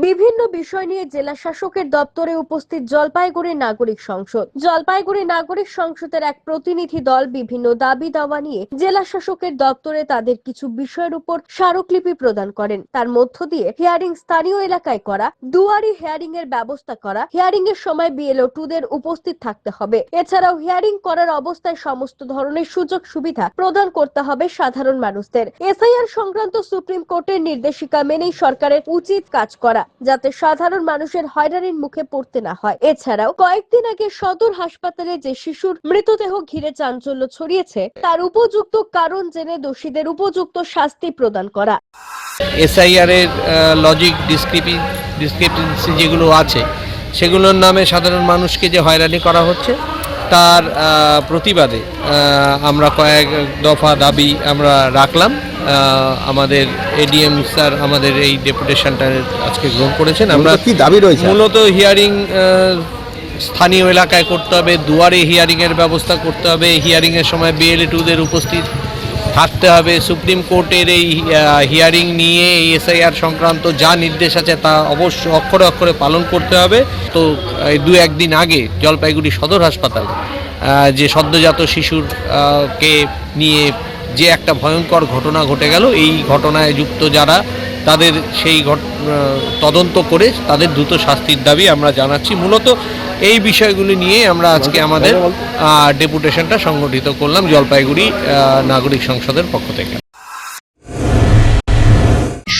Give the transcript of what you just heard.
বিভিন্ন বিষয় নিয়ে জেলা শাসকের দপ্তরে উপস্থিত জলপাইগুড়ি নাগরিক সংসদ। জলপাইগুড়ি নাগরিক সংসদের এক প্রতিনিধি দল বিভিন্ন দাবি দাওয়া নিয়ে জেলা শাসকের দপ্তরে তাদের কিছু বিষয়ের উপর স্মারকলিপি প্রদান করেন। তার মধ্য দিয়ে হিয়ারিং স্থানীয় এলাকায় করা, দুয়ারি হিয়ারিং এর ব্যবস্থা করা হিয়ারিং এর সময় বিএলও টুদের উপস্থিত থাকতে হবে। এছাড়াও হিয়ারিং করার অবস্থায় সমস্ত ধরনের সুযোগ সুবিধা প্রদান করতে হবে সাধারণ মানুষদের। এসআইআর সংক্রান্ত সুপ্রিম কোর্টের নির্দেশিকা মেনেই সরকারের উচিত কাজ করা। যাতে সাধারণ মানুষের হয়রানির মুখে পড়তে না হয়। এছাড়াও কয়েকদিন আগে সদর হাসপাতালে যে শিশুর মৃতদেহ ঘিরে চাঞ্চল্য ছড়িয়েছে, তার উপযুক্ত কারণ জেনে দোষীদের উপযুক্ত শাস্তি প্রদান করা। এসআইআর এর লজিক ডিসক্রিপি ডিসক্রিপেন্সি যেগুলো আছে, সেগুলোর নামে সাধারণ মানুষকে যে হয়রানি করা হচ্ছে, তার প্রতিবাদে আমরা কয়েক দফা দাবি আমরা রাখলাম। আমাদের এডিএম স্যার আমাদের এই ডেপুটেশনটা আজকে গ্রহণ করেছেন। আমরা কি দাবি রয়েছে? মূলত হিয়ারিং স্থানীয় এলাকায় করতে হবে দুয়ারে হিয়ারিংয়ের ব্যবস্থা করতে হবে হিয়ারিংয়ের সময় বিএলএ টুদের উপস্থিত থাকতে হবে। সুপ্রিম কোর্টের এই হিয়ারিং নিয়ে এই এসআইআর সংক্রান্ত যা নির্দেশ আছে তা অবশ্য অক্ষরে অক্ষরে পালন করতে হবে। তো এই দু একদিন আগে জলপাইগুড়ি সদর হাসপাতাল যে সদ্যজাত শিশুর কে নিয়ে যে একটা ভয়ঙ্কর ঘটনা ঘটে গেল এই ঘটনায় যুক্ত যারা তাদের সেই ঘট- তদন্ত করে তাদের দ্রুত শাস্তির দাবি আমরা জানাচ্ছি। মূলত এই বিষয়গুলি নিয়ে আমরা আজকে আমাদের ডেপুটেশনটা সংগঠিত করলাম জলপাইগুড়ি নাগরিক সংসদের পক্ষ থেকে।